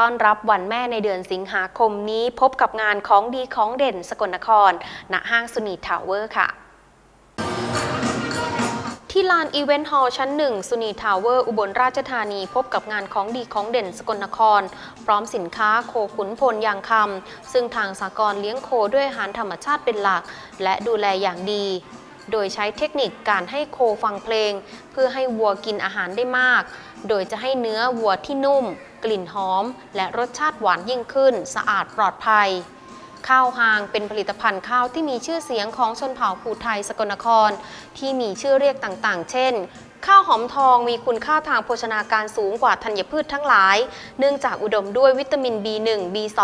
ต้อนรับวันแม่ในเดือนสิงหาคมนี้พบกับงานของดีของเด่นสกลนคร ณ ห้างสุนีทาวเวอร์ค่ะที่ลานอีเวนต์ฮอลล์ชั้นหนึ่งสุนีทาวเวอร์ อุบลราชธานี พบกับงานของดีของเด่นสกลนคร พร้อมสินค้าโคขุนพลยางคำ ซึ่งทางสากลเลี้ยงโคด้วยอาหารธรรมชาติเป็นหลัก และดูแลอย่างดี โดยใช้เทคนิคการให้โคฟังเพลง เพื่อให้วัวกินอาหารได้มาก โดยจะให้เนื้อวัวที่นุ่ม กลิ่นหอม และรสชาติหวานยิ่งขึ้น สะอาดปลอดภัย ข้าวหางเป็นผลิตภัณฑ์ข้าวที่มีชื่อเสียงของชนเผ่าภูไทยสกลนคร ที่มีชื่อเรียกต่างๆ เช่นข้าวหอมทองมีคุณค่าทางโภชนาการสูงกว่าธัญพืชทั้งหลาย เนื่องจากอุดมด้วยวิตามิน B1 B2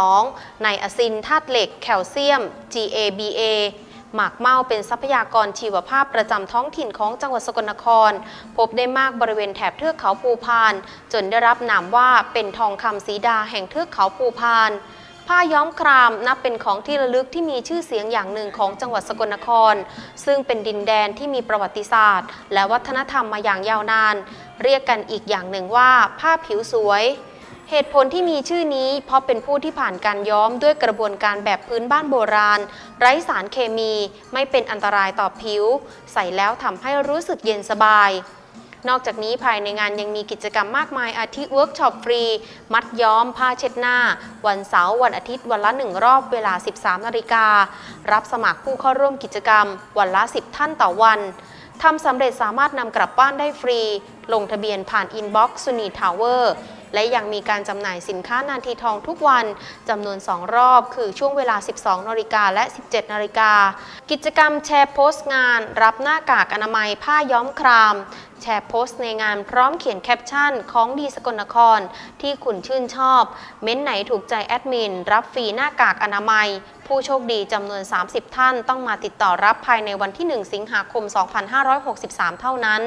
ไนอะซินธาตุเหล็ก แคลเซียม GABA หมากเมาเป็นทรัพยากรชีวภาพประจำท้องถิ่นของจังหวัดสกลนคร พบได้มากบริเวณแถบเทือกเขาภูพาน จนได้รับนามว่าเป็นทองคำสีดาแห่งเทือกเขาภูพานผ้าย้อมครามนับเป็นของที่ระลึกที่มีชื่อเสียงอย่างหนึ่งของจังหวัดสกลนคร ซึ่งเป็นดินแดนที่มีประวัติศาสตร์ และวัฒนธรรมมาอย่างยาวนาน เรียกกันอีกอย่างหนึ่งว่า ผ้าผิวสวย เหตุผลที่มีชื่อนี้ เพราะเป็นผู้ที่ผ่านการย้อมด้วยกระบวนการแบบพื้นบ้านโบราณ ไร้สารเคมีไม่เป็นอันตรายต่อผิว ใส่แล้วทำให้รู้สึกเย็นสบาย นอกจากนี้ภายในงานยังมีกิจกรรมมากมายอาทิเวิร์กช็อปฟรี มัดย้อม ผ้าเช็ดหน้า วันเสาร์วันอาทิตย์วันละหนึ่งรอบเวลา 13นาฬิการับสมัครผู้เข้าร่วมกิจกรรม วันละ 10 ท่านต่อวันทำสำเร็จสามารถนำกลับบ้านได้ฟรี ลงทะเบียนผ่านอินบ็อกซ์สุนีทาวเวอร์และยังมีการจำหน่ายสินค้านาทีทองทุกวันจำนวน 2 รอบคือช่วงเวลา 12นาฬิกาและ 17นาฬิกา กิจกรรมแชร์โพสต์งาน รับหน้ากากอนามัยผ้าย้อมคราม แชร์โพสต์ในงานพร้อมเขียนแคปชั่นของดีสกลนคร ที่คุณชื่นชอบ เม้นไหนถูกใจแอดมิน รับฟรีหน้ากากอนามัย ผู้โชคดีจำนวน 30 ท่านต้องมาติดต่อรับภายในวันที่ 1 สิงหาคม 2563 เท่านั้น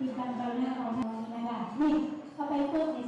มีการเบหน้าของเรานะคะนี่เข้าไปปุ๊บนี่